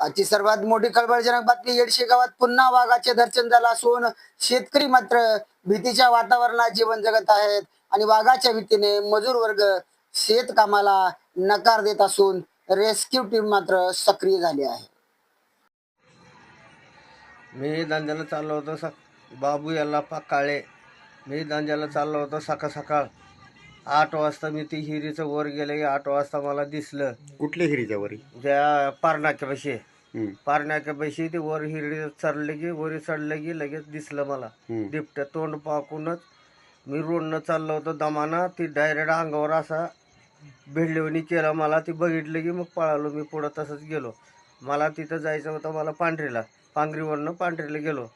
आजची सर्वात मोठी खळबळजनक बातमी येडशी गावात पुन्हा वाघाचे दर्शन झालं असून शेतकरी मात्र भीतीच्या वातावरणात जीवन जगत आहेत आणि वाघाच्या भीतीने मजूर वर्ग शेतकामाला नकार देत असून रेस्क्यू टीम मात्र सक्रिय झाली आहे. मी धंद्याला चाललो होतो सक बाबू याला पा काळे. मी धंद्याला चाललो होतो सकाळ सकाळ. आठ वाजता मी ती हिरीचं वर गेले आठ वाजता मला दिसलं. कुठल्या हिरीच्या वरी? त्या पारनाक्यापाशी. हम्म, पारनाक्यापाशी ते वर हिरी चढले की वरी चढलं की लगेच दिसलं मला. दिपट्या तोंड पाकूनच मी रोडनं चाललो होतो दमानं. ती डायरेक्ट अंगावर असा भिडलेवणी केला मला. ती बघितलं की मग पळालो मी पुढं तसंच गेलो. मला तिथं जायचं होतं मला पांढरीला. पांघरीवरनं पांढरीला गेलो.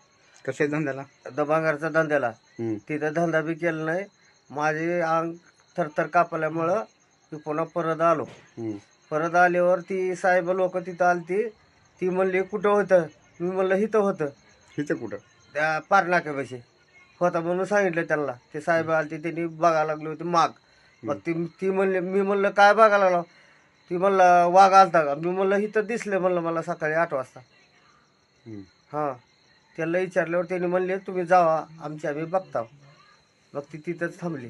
कसे धंद्याला? दबांगारचा धंद्याला. तिथं धंदा बी केला नाही. माझे अंग थरथर कापल्यामुळं मी पुन्हा परत आलो. परत आल्यावर ती साहेब लोक तिथं आलती. ती म्हणली कुठं होतं? मी म्हणलं इथं होतं. हिचं कुठं? त्या पारनाक्यापाशी. होता म्हणून सांगितलं त्यांना. ते साहेब आलते त्यांनी बघायला लागले होते माग. मग ती ती म्हणले मी म्हणलं काय बघायला लागलो? ती म्हणलं वाघ आलता का? मी म्हणलं इथं दिसले म्हणलं मला सकाळी आठ वाजता. हम्म. हां. त्याला विचारल्यावर त्यांनी म्हणले तुम्ही जावा आमची आम्ही बघता मग ती तिथंच थांबली.